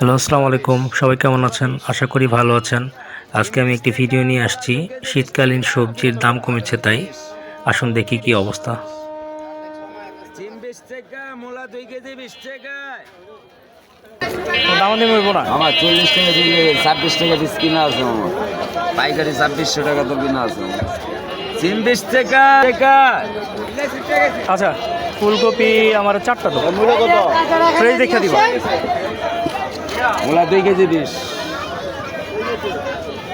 Hello আসসালামু আলাইকুম। সবাই কেমন আছেন? আশা করি ভালো আছেন। আজকে আমি একটি ভিডিও নিয়ে আসছি। শীতকালীন সবজির দাম কমেছে তাই। আসুন দেখি কি অবস্থা। দাম দিয়ে না আমার চল্লিশ টাকা দিলে ছাব্বিশ টাকা পিস কিনা আছে আমার। পাইকারি ছাব্বিশশো টাকা তো কিনা আছে আমার। বিশ টাকা টাকা। আচ্ছা ফুলকপি আমার চারটা তো কত? ফ্রেশ দেখে দিবা। মূলা দুই কেজি বিশ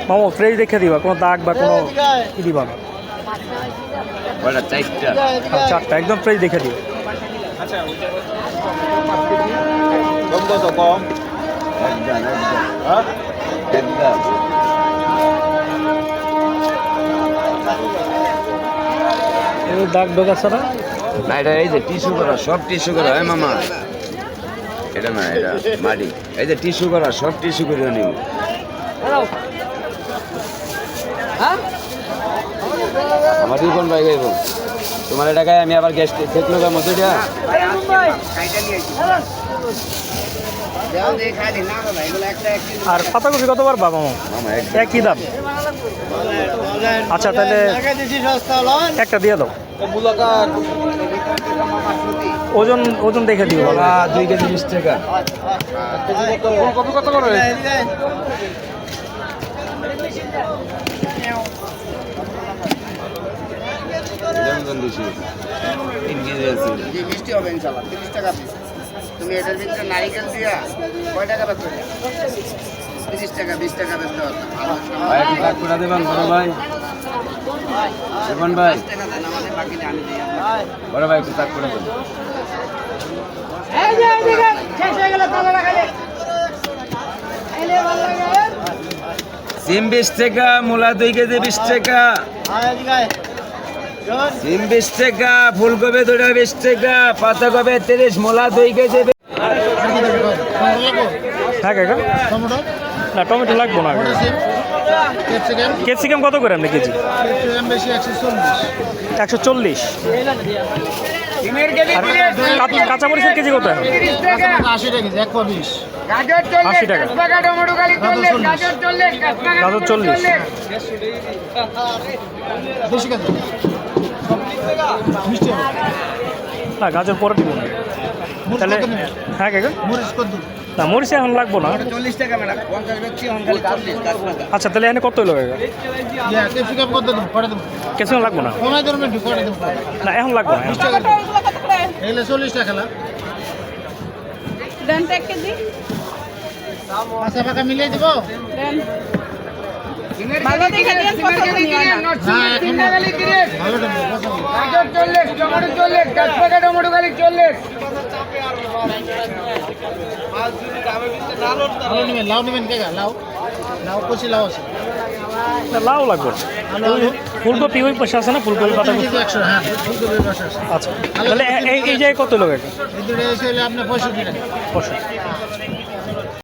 মামো ফ্রেশ দেখে দিবা কোনো দাগ বা কোনো কি দিবা না। চারটা। একদম ফ্রেশ দেখে দিবা দাগ ডোগ আছে না? না এটা এই যে টিস্যু করা সব টিস্যু করা হয় মামা? এটা না এটা মাটি। এই যে টিস্যু করা সব টিস্যু করে নিব। আমার রিপন ভাই গাইব তোমার টাকায় আমি আবার গ্যাস দেখল গা মতো এটা আর পাতাকপি কতবার বাবা একই দাম। আচ্ছা তাহলে একটা দিয়ে দাও। ওজন ওজন দেখে দিও। কলা দুই কেজি বিশ টাকা। কত কত করে তুমি এটার ভিতরে নারিকেল দিয়া কয় টাকা বেচো তিরিশ টাকা বিশ টাকা বেচতে পারতাম ভালো দেবেন বড় ভাই ভাই দেন বড় ভাই একটু কাট করে দেবেন সিম বিশ টাকা মূলা দুই কেজি বিশ টাকা। সিম বিশ টাকা ফুলকপি দুটা বিশ টাকা পাতাকপি তিরিশ মূলা দুই কেজি বিশ- হ্যাঁ কাকা না টমেটো লাগবো না। ক্যাপসিকাম? কত করে আপনি কেজি? একশো চল্লিশ। কেজি কত আশি টাকা গাজর চল্লিশ না গাজর পরে দিব তাহলে হ্যাঁ কাকা মরিচ কত? না মরিচ এখন লাগবো না। আচ্ছা তাহলে এখানে কত হলো ক্যাপসিকাম লাগবো না? না এখন লাগবো না চল্লিশ টাকা না দেন এক কেজি। মিলিয়ে দেবো। ভালো দেখে দেন কত নিও না। হ্যাঁ নেবেন লাউ নেবেন কে লাউ। লাউ কচি লাউ আছে। লাউ লাগবে। ফুলকপি ওই পাশে আছে না? ফুলকপি পাতা একশো হ্যাঁ আচ্ছা। তাহলে এই এই জায়গায় কত লোক এটা আপনার পঁয়ষট্টি টাকা। পঁয়ষট্টি।